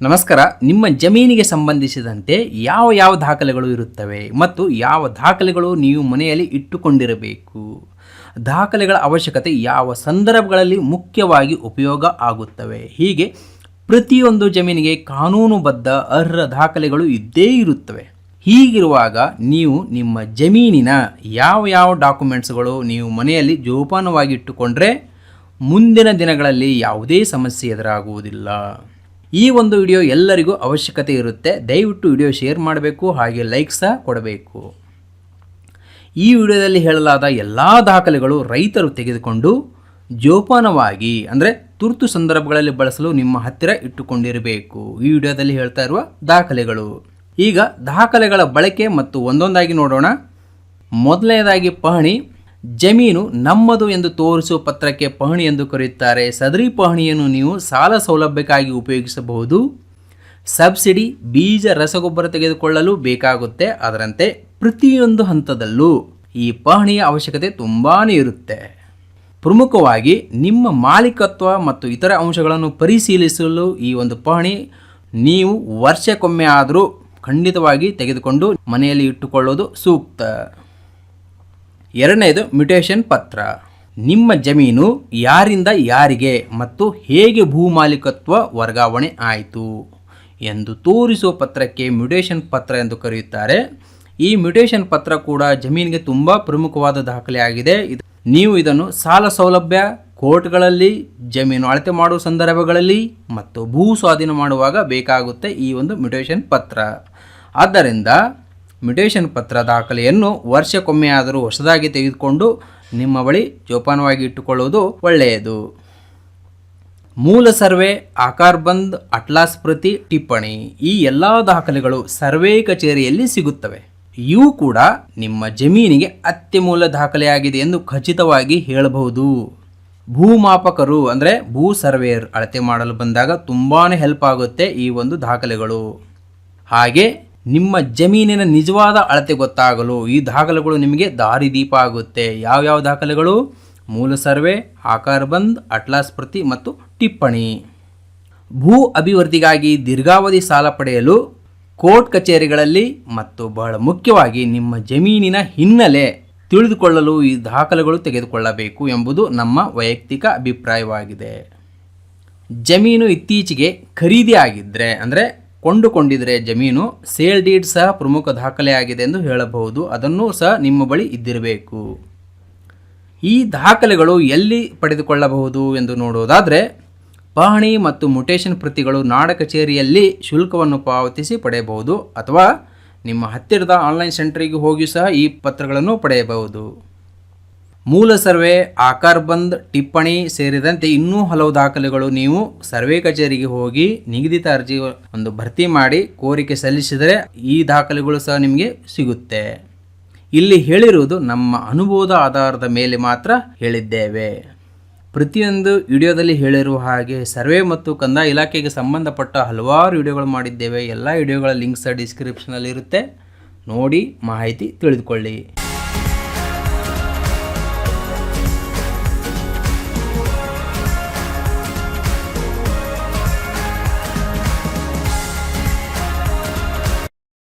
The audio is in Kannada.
ನಮಸ್ಕಾರ. ನಿಮ್ಮ ಜಮೀನಿಗೆ ಸಂಬಂಧಿಸಿದಂತೆ ಯಾವ ಯಾವ ದಾಖಲೆಗಳು ಇರುತ್ತವೆ ಮತ್ತು ಯಾವ ದಾಖಲೆಗಳು ನೀವು ಮನೆಯಲ್ಲಿ ಇಟ್ಟುಕೊಂಡಿರಬೇಕು? ದಾಖಲೆಗಳ ಅವಶ್ಯಕತೆ ಯಾವ ಸಂದರ್ಭಗಳಲ್ಲಿ ಮುಖ್ಯವಾಗಿ ಉಪಯೋಗ ಆಗುತ್ತವೆ? ಹೀಗೆ ಪ್ರತಿಯೊಂದು ಜಮೀನಿಗೆ ಕಾನೂನುಬದ್ಧ ಅರ್ಹ ದಾಖಲೆಗಳು ಇದ್ದೇ ಇರುತ್ತವೆ. ಹೀಗಿರುವಾಗ ನೀವು ನಿಮ್ಮ ಜಮೀನಿನ ಯಾವ ಯಾವ ಡಾಕ್ಯುಮೆಂಟ್ಸ್ಗಳು ನೀವು ಮನೆಯಲ್ಲಿ ಜೋಪಾನವಾಗಿ ಇಟ್ಟುಕೊಂಡ್ರೆ ಮುಂದಿನ ದಿನಗಳಲ್ಲಿ ಯಾವುದೇ ಸಮಸ್ಯೆ ಎದುರಾಗುವುದಿಲ್ಲ. ಈ ಒಂದು ವಿಡಿಯೋ ಎಲ್ಲರಿಗೂ ಅವಶ್ಯಕತೆ ಇರುತ್ತೆ. ದಯವಿಟ್ಟು ವಿಡಿಯೋ ಶೇರ್ ಮಾಡಬೇಕು, ಹಾಗೆ ಲೈಕ್ ಸಹ ಕೊಡಬೇಕು. ಈ ವಿಡಿಯೋದಲ್ಲಿ ಹೇಳಲಾದ ಎಲ್ಲ ದಾಖಲೆಗಳು ರೈತರು ತೆಗೆದುಕೊಂಡು ಜೋಪಾನವಾಗಿ, ಅಂದರೆ ತುರ್ತು ಸಂದರ್ಭಗಳಲ್ಲಿ ಬಳಸಲು ನಿಮ್ಮ ಹತ್ತಿರ ಇಟ್ಟುಕೊಂಡಿರಬೇಕು. ಈ ವಿಡಿಯೋದಲ್ಲಿ ಹೇಳ್ತಾ ಇರುವ ದಾಖಲೆಗಳು. ಈಗ ದಾಖಲೆಗಳ ಬಳಕೆ ಮತ್ತು ಒಂದೊಂದಾಗಿ ನೋಡೋಣ. ಮೊದಲನೇದಾಗಿ ಪಹಣಿ. ಜಮೀನು ನಮ್ಮದು ಎಂದು ತೋರಿಸುವ ಪತ್ರಕ್ಕೆ ಪಹಣಿ ಎಂದು ಕರೆಯುತ್ತಾರೆ. ಸದರಿ ಪಹಣಿಯನ್ನು ನೀವು ಸಾಲ ಸೌಲಭ್ಯಕ್ಕಾಗಿ ಉಪಯೋಗಿಸಬಹುದು. ಸಬ್ಸಿಡಿ ಬೀಜ ರಸಗೊಬ್ಬರ ತೆಗೆದುಕೊಳ್ಳಲು ಬೇಕಾಗುತ್ತೆ. ಅದರಂತೆ ಪ್ರತಿಯೊಂದು ಹಂತದಲ್ಲೂ ಈ ಪಹಣಿಯ ಅವಶ್ಯಕತೆ ತುಂಬಾ ಇರುತ್ತೆ. ಪ್ರಮುಖವಾಗಿ ನಿಮ್ಮ ಮಾಲೀಕತ್ವ ಮತ್ತು ಇತರ ಅಂಶಗಳನ್ನು ಪರಿಶೀಲಿಸಲು ಈ ಒಂದು ಪಹಣಿ ನೀವು ವರ್ಷಕ್ಕೊಮ್ಮೆ ಆದರೂ ಖಂಡಿತವಾಗಿ ತೆಗೆದುಕೊಂಡು ಮನೆಯಲ್ಲಿ ಇಟ್ಟುಕೊಳ್ಳೋದು ಸೂಕ್ತ. ಎರಡನೇದು ಮ್ಯುಟೇಷನ್ ಪತ್ರ. ನಿಮ್ಮ ಜಮೀನು ಯಾರಿಂದ ಯಾರಿಗೆ ಮತ್ತು ಹೇಗೆ ಭೂ ಮಾಲೀಕತ್ವ ವರ್ಗಾವಣೆ ಆಯಿತು ಎಂದು ತೋರಿಸುವ ಪತ್ರಕ್ಕೆ ಮ್ಯುಟೇಷನ್ ಪತ್ರ ಎಂದು ಕರೆಯುತ್ತಾರೆ. ಈ ಮ್ಯುಟೇಷನ್ ಪತ್ರ ಕೂಡ ಜಮೀನಿಗೆ ತುಂಬ ಪ್ರಮುಖವಾದ ದಾಖಲೆ ಆಗಿದೆ. ನೀವು ಇದನ್ನು ಸಾಲ ಸೌಲಭ್ಯ, ಕೋರ್ಟ್ಗಳಲ್ಲಿ, ಜಮೀನು ಅಳತೆ ಮಾಡುವ ಸಂದರ್ಭಗಳಲ್ಲಿ ಮತ್ತು ಭೂ ಸ್ವಾಧೀನ ಮಾಡುವಾಗ ಬೇಕಾಗುತ್ತೆ ಈ ಒಂದು ಮ್ಯುಟೇಷನ್ ಪತ್ರ. ಆದ್ದರಿಂದ ಮ್ಯುಟೇಷನ್ ಪತ್ರ ದಾಖಲೆಯನ್ನು ವರ್ಷಕ್ಕೊಮ್ಮೆ ಆದರೂ ಹೊಸದಾಗಿ ತೆಗೆದುಕೊಂಡು ನಿಮ್ಮ ಬಳಿ ಜೋಪಾನವಾಗಿ ಇಟ್ಟುಕೊಳ್ಳುವುದು ಒಳ್ಳೆಯದು. ಮೂಲ ಸರ್ವೆ, ಆಕಾರ್ ಬಂದ್, ಅಟ್ಲಾಸ್ ಪ್ರತಿ, ಟಿಪ್ಪಣಿ ಈ ಎಲ್ಲ ದಾಖಲೆಗಳು ಸರ್ವೆ ಕಚೇರಿಯಲ್ಲಿ ಸಿಗುತ್ತವೆ. ಇವು ಕೂಡ ನಿಮ್ಮ ಜಮೀನಿಗೆ ಅತ್ಯಮೂಲ ದಾಖಲೆಯಾಗಿದೆ ಎಂದು ಖಚಿತವಾಗಿ ಹೇಳಬಹುದು. ಭೂಮಾಪಕರು ಅಂದರೆ ಭೂ ಸರ್ವೇಯರ್ ಅಳತೆ ಮಾಡಲು ಬಂದಾಗ ತುಂಬಾ ಹೆಲ್ಪ್ ಆಗುತ್ತೆ ಈ ಒಂದು ದಾಖಲೆಗಳು. ಹಾಗೆ ನಿಮ್ಮ ಜಮೀನಿನ ನಿಜವಾದ ಅಳತೆ ಗೊತ್ತಾಗಲು ಈ ದಾಖಲೆಗಳು ನಿಮಗೆ ದಾರಿದೀಪ ಆಗುತ್ತೆ. ಯಾವ್ಯಾವ ದಾಖಲೆಗಳು? ಮೂಲ ಸರ್ವೆ, ಆಕಾರ ಬಂದ್, ಅಟ್ಲಾಸ್ ಪ್ರತಿ ಮತ್ತು ಟಿಪ್ಪಣಿ. ಭೂ ಅಭಿವೃದ್ಧಿಗಾಗಿ ದೀರ್ಘಾವಧಿ ಸಾಲ ಪಡೆಯಲು ಕೋರ್ಟ್ ಕಚೇರಿಗಳಲ್ಲಿ ಮತ್ತು ಬಹಳ ಮುಖ್ಯವಾಗಿ ನಿಮ್ಮ ಜಮೀನಿನ ಹಿನ್ನೆಲೆ ತಿಳಿದುಕೊಳ್ಳಲು ಈ ದಾಖಲೆಗಳು ತೆಗೆದುಕೊಳ್ಳಬೇಕು ಎಂಬುದು ನಮ್ಮ ವೈಯಕ್ತಿಕ ಅಭಿಪ್ರಾಯವಾಗಿದೆ. ಜಮೀನು ಇತ್ತೀಚೆಗೆ ಖರೀದಿ ಆಗಿದ್ದರೆ ಅಂದರೆ ಕೊಂಡುಕೊಂಡಿದ್ರೆ ಜಮೀನು, ಸೇಲ್ ಡೀಡ್ ಸಹ ಪ್ರಮುಖ ದಾಖಲೆಯಾಗಿದೆ ಎಂದು ಹೇಳಬಹುದು. ಅದನ್ನು ಸಹ ನಿಮ್ಮ ಬಳಿ ಇದ್ದಿರಬೇಕು. ಈ ದಾಖಲೆಗಳು ಎಲ್ಲಿ ಪಡೆದುಕೊಳ್ಳಬಹುದು ಎಂದು ನೋಡುವುದಾದರೆ ಪಹಣಿ ಮತ್ತು ಮುಟೇಷನ್ ಪ್ರತಿಗಳು ನಾಡ ಕಚೇರಿಯಲ್ಲಿ ಶುಲ್ಕವನ್ನು ಪಾವತಿಸಿ ಪಡೆಯಬಹುದು ಅಥವಾ ನಿಮ್ಮ ಹತ್ತಿರದ ಆನ್ಲೈನ್ ಸೆಂಟ್ರಿಗೆ ಹೋಗಿ ಸಹ ಈ ಪತ್ರಗಳನ್ನು ಪಡೆಯಬಹುದು. ಮೂಲ ಸರ್ವೆ, ಆಕಾರ್ ಬಂದ್, ಟಿಪ್ಪಣಿ ಸೇರಿದಂತೆ ಇನ್ನೂ ಹಲವು ದಾಖಲೆಗಳು ನೀವು ಸರ್ವೆ ಕಚೇರಿಗೆ ಹೋಗಿ ನಿಗದಿತ ಅರ್ಜಿ ಒಂದು ಭರ್ತಿ ಮಾಡಿ ಕೋರಿಕೆ ಸಲ್ಲಿಸಿದರೆ ಈ ದಾಖಲೆಗಳು ಸಹ ನಿಮಗೆ ಸಿಗುತ್ತೆ. ಇಲ್ಲಿ ಹೇಳಿರುವುದು ನಮ್ಮ ಅನುಭವದ ಆಧಾರದ ಮೇಲೆ ಮಾತ್ರ ಹೇಳಿದ್ದೇವೆ. ಪ್ರತಿಯೊಂದು ವಿಡಿಯೋದಲ್ಲಿ ಹೇಳಿರುವ ಹಾಗೆ ಸರ್ವೆ ಮತ್ತು ಕಂದಾಯ ಇಲಾಖೆಗೆ ಸಂಬಂಧಪಟ್ಟ ಹಲವಾರು ವಿಡಿಯೋಗಳು ಮಾಡಿದ್ದೇವೆ. ಎಲ್ಲ ವಿಡಿಯೋಗಳ ಲಿಂಕ್ಸ್ ಡಿಸ್ಕ್ರಿಪ್ಷನಲ್ಲಿ ಇರುತ್ತೆ ನೋಡಿ ಮಾಹಿತಿ ತಿಳಿದುಕೊಳ್ಳಿ.